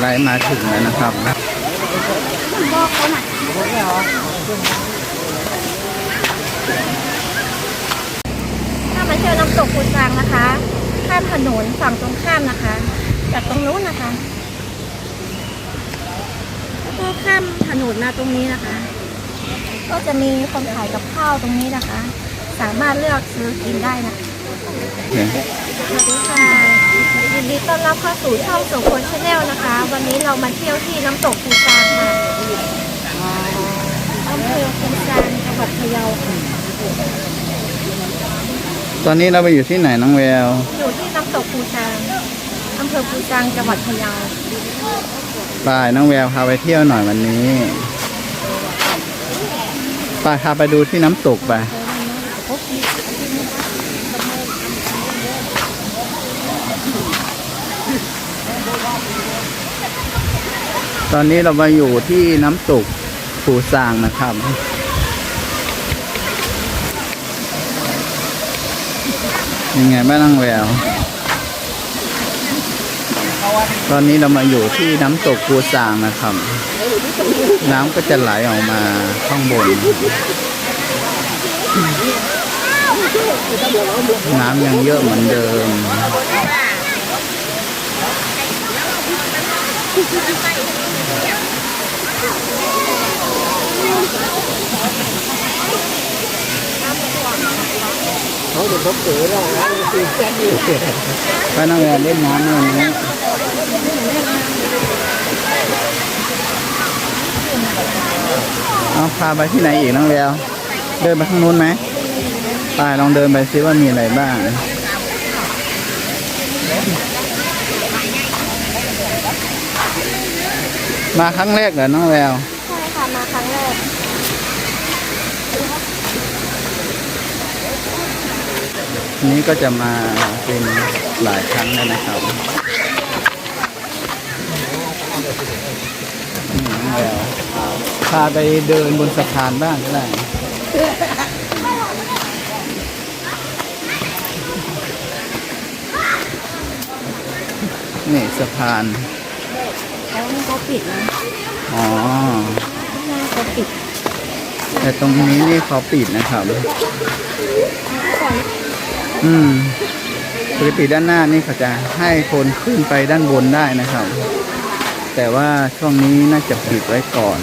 ไลท์มาถึงแล้วนะครับบอกเขาหน่อยถ้ามาเที่ยวน้ำตกปูจางนะคะ ข้ามถนนฝั่งตรงข้ามนะคะ จากตรงนู้นนะคะ แล้วก็ข้ามถนนมาตรงนี้นะคะ ก็จะมีคนขายกับข้าวตรงนี้นะคะ สามารถเลือกซื้อกินได้นะสวัสดีค่ะ ยินดีต้อนรับเข้าสู่ช่องสุขคนชาแนลนะคะ วันนี้เรามาเที่ยวที่น้ำตกภูซางค่ะอำเภอภูซางจังหวัดพะเยาค่ะตอนนี้เราไปอยู่ที่ไหนน้องแวว อยู่ที่น้ำตกภูซางอำเภอภูซางจังหวัดพะเยาไปน้องแววพาไปเที่ยวหน่อยวันนี้ ไปพาไปดูที่น้ำตกไป ตอนนี้เรามาอยู่ที่น้ำตกปูซางนะครับ ยังไงบ้างน้องแวว ตอนนี้เรามาอยู่ที่น้ำตกปูซางนะครับ น้ำก็จะไหลออกมาข้างบน น้ำยังเยอะเหมือนเดิม เขาจะพบเจอแล้วนะตื่นเต้นอยู่ไปน้องแววเล่นน้ำวันนี้เอาพาไปที่ไหนอีกน้องแววเดินไปข้างนู้นไหมไปลองเดินไปซิว่ามีอะไรบ้าง มาครั้งแรกเหรอน้องแวว ใช่ค่ะ มาครั้งแรกทีนี้ก็จะมาเป็นหลายครั้งแล้วนะครับนี่น้องแววพาไปเดินบนสะพานบ้างก็ได้นี่สะพาน แล้วนี่เขาปิดนะอ๋อหน้าเขาปิดแต่ตรงนี้นี่เขาปิดนะครับอืมปกติด้านหน้านี่เขาจะให้คนขึ้นไปด้านบนได้นะครับ แต่ว่าช่วงนี้น่าจะปิดไว้ก่อน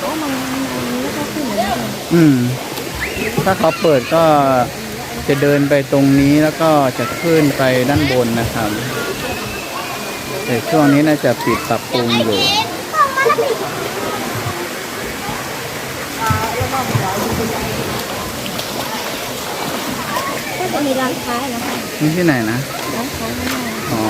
โอ้มันมันไม่ค่อยขึ้นเหมือนกัน อืม ถ้าเขาเปิดก็จะเดินไปตรงนี้แล้วก็จะขึ้นไปด้านบนนะครับ แต่ช่วงนี้น่าจะปิดปรับปรุงอยู่ก็จะมีร้านค้านะคะนี่ที่ไหนนะร้านค้าข้างหน้าอ๋อ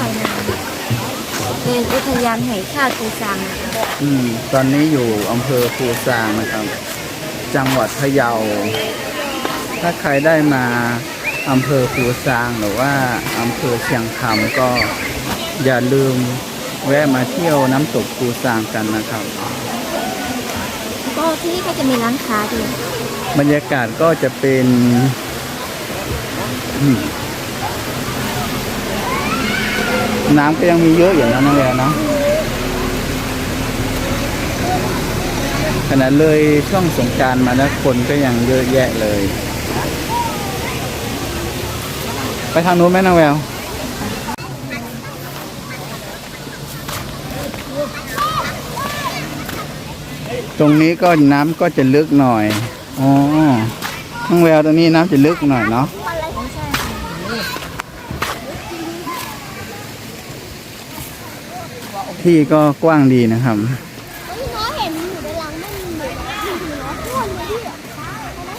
ภายในเป็นอุทยานแห่งชาติภูซางนะคะอืม ตอนนี้อยู่อำเภอภูซางนะครับ จังหวัดพะเยา ถ้าใครได้มาอำเภอภูซางหรือว่าอำเภอเชียงคำก็อย่าลืมแวะมาเที่ยวน้ำตกภูซางกันนะครับ ก็ที่นี่ก็จะมีร้านค้าด้วยบรรยากาศก็จะเป็นอืมน้ำก็ยังมีเยอะอยู่นะน้องแอร์เนาะ ขณะเลยช่วงสงการมาแล้วคนก็ยังเยอะแยะเลย ไปทางนู้นไหมน้องแววตรงนี้ก็น้ำก็จะลึกหน่อย อ๋อน้องแววตรงนี้น้ำจะลึกหน่อยเนาะที่ก็กว้างดีนะครับ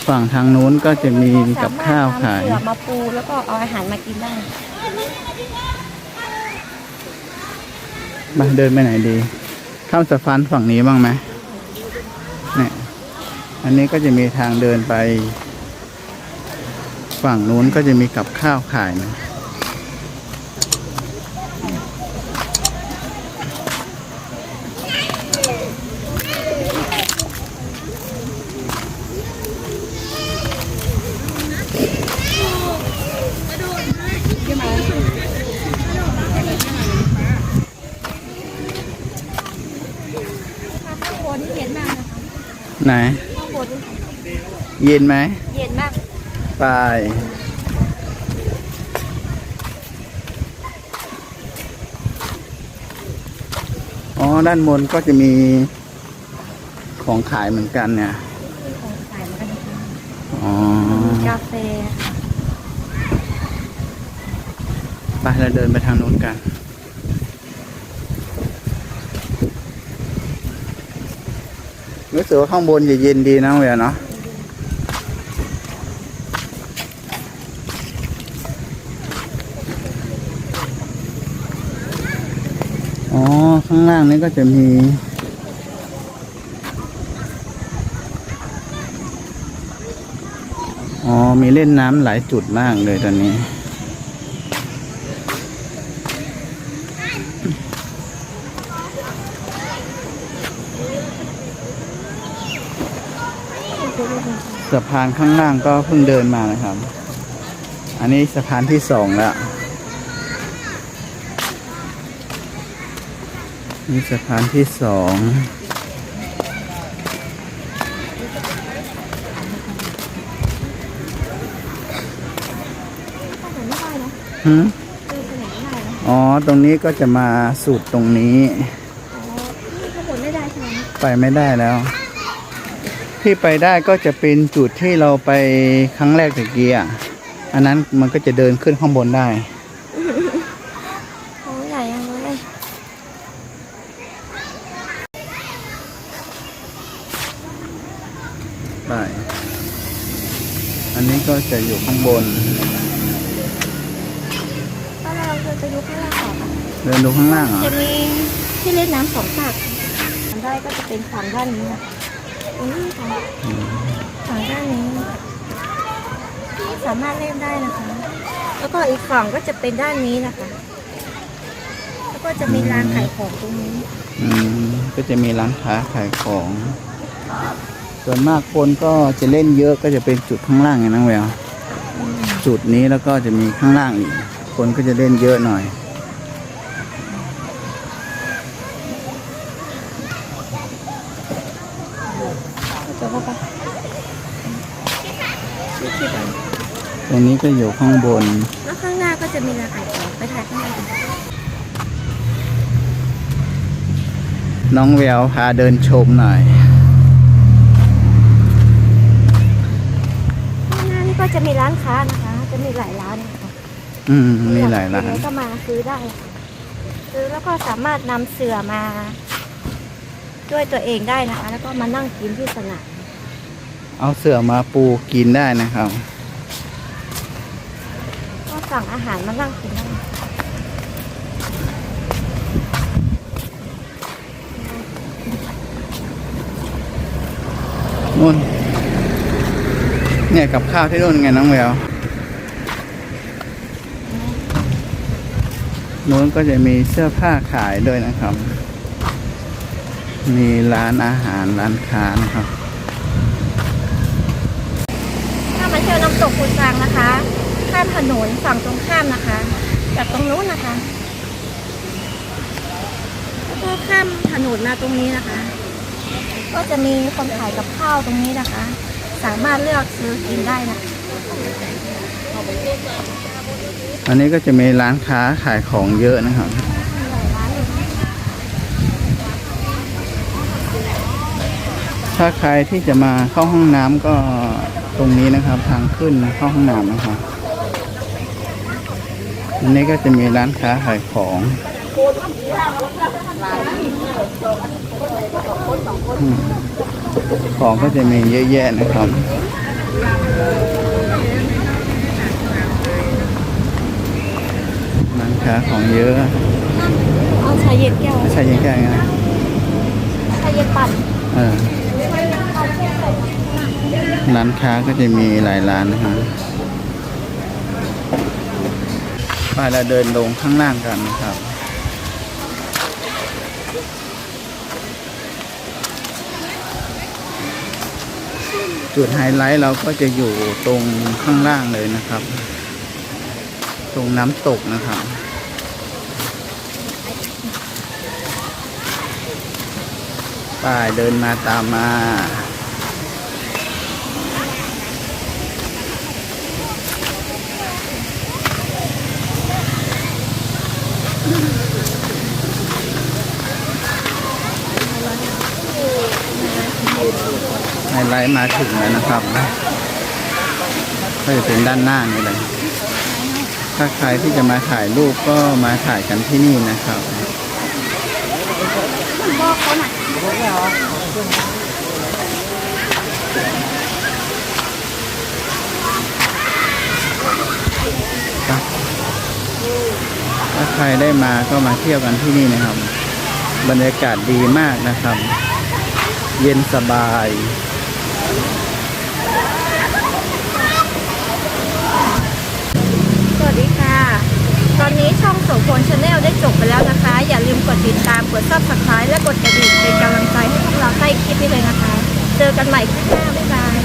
ฝั่งทางนู้นก็จะมีกับข้าวขาย สมรถนำเสือมาปูแล้วก็เอาอาหารมากินได้ มาเดินไปไหนดี ข้ามสะพานฝั่งนี้บ้างไหมเนี่ย อันนี้ก็จะมีทางเดินไป ฝั่งนู้นก็จะมีกับข้าวขายนะ ไหน ข้างบนเย็นไหม เย็นมาก ไป อ๋อ ด้านบนก็จะมีของขายเหมือนกันเนี่ย มีของขายเหมือนกันนะคะอ๋อ มีกาแฟ ไปเราเดินไปทางนู้นกัน รู้สึกว่าข้างบนจะเย็นดีนะเวียเนาะอ๋อ ข้างล่างนี้ก็จะมีอ๋อ มีเล่นน้ำหลายจุดมากเลยตอนนี้ สะพานข้างล่างก็เพิ่งเดินมานะครับ อันนี้สะพานที่สองแล้วนี่สะพานที่สองข้างบนไม่ได้นะหืมเดินไปไหนไม่ได้นะอ๋อ ตรงนี้ก็จะมาสูตรตรงนี้อ๋อนี่ข้างบนไม่ได้ใช่ไหมไปไม่ได้แล้ว ที่ไปได้ก็จะเป็นจุดที่เราไปครั้งแรกตะกี้อะอันนั้นมันก็จะเดินขึ้นข้างบนได้โอ้ใหญ่ยังเลยได้อันนี้ก็จะอยู่ข้างบนถ้าเราจะยุบข้างล่างออกอะเดินดูข้างล่างเหรอจะมีที่เล่นน้ำสองฝั่งฝั่งได้ก็จะเป็นฝั่งด้านนี้นะคะ ตรงนี้ค่ะฝั่งด้านนี้ สามารถเล่นได้นะคะ แล้วก็อีกฝั่งก็จะเป็นด้านนี้นะคะ แล้วก็จะมีร้านขายของตรงนี้ อืมก็จะมีร้านค้าขายของ ส่วนมากคนก็จะเล่นเยอะก็จะเป็นจุดข้างล่างไงนะแววจุดนี้แล้วก็จะมีข้างล่างอีก คนก็จะเล่นเยอะหน่อย จบไป นี่คลิปอะตรงนี้ก็อยู่ข้างบน แล้วข้างหน้าก็จะมีร้านขายของไปถ่ายข้างหน้ากันน้องแววพาเดินชมหน่อย ข้างหน้านี่ก็จะมีร้านค้านะคะ จะมีหลายร้านนะคะอืมมีหลายร้านอยกกินก็มาซื้อได้ค่ะซื้อแล้วก็สามารถนำเสื่อมา ด้วยตัวเองได้นะคะ แล้วก็มานั่งกินที่สนาม เอาเสื่อมาปูกินได้นะครับ ก็สั่งอาหารมานั่งกินได้นู่นเนี่ยกับข้าวที่นู่นไงน้องแววนู้นก็จะมีเสื้อผ้าขายด้วยนะครับ มีร้านอาหารร้านค้านะครับ ถ้ามาเที่ยว น้ำตกคุณซางนะคะ ข้ามถนนฝั่งตรงข้ามนะคะ จากตรงนู้นนะคะแล้วก็ข้ามถนนมาตรงนี้นะคะ ก็จะมีคนขายกับข้าวตรงนี้นะคะ สามารถเลือกซื้อกินได้นะอันนี้ก็จะมีร้านค้าขายของเยอะนะครับถ้าใครที่จะมาเข้าห้องน้ำก็ ตรงนี้นะครับทางขึ้นเข้าห้องน้ำนะครับอันนี้ก็จะมีร้านค้าขายของอืมของก็จะมีเยอะแยะนะครับร้านค้าของเยอะเอาชาเย็นแก้วไม่ใช่ยังแค่ไงนะชาเย็นปั่นเออ ร้านค้าก็จะมีหลายร้านนะครับไปเราเดินลงข้างล่างกันนะครับจุดไฮไลท์เราก็จะอยู่ตรงข้างล่างเลยนะครับ ตรงน้ำตกนะครับ ไป้าเดินมาตามมา ไลท์มาถึงแล้วนะครับก็จะเป็นด้านหน้านี่เลย ถ้าใครที่จะมาถ่ายรูปก็มาถ่ายกันที่นี่นะครับบอกเขาหน่อยถ้าใครได้มาก็มาเที่ยวกันที่นี่นะครับ บรรยากาศดีมากนะครับ เย็นสบาย วัสดีค่ะ ตอนนี้ช่องโสพลชาแนลได้จบไปแล้วนะคะ อย่าลืมกดติดตาม กดซับสไครต์และกดกระดิ่งเป็นกำลังใจให้พวกเราใต้คลิปนี้เลยนะคะ เจอกันใหม่คลิปหน้าบ๊ายบาย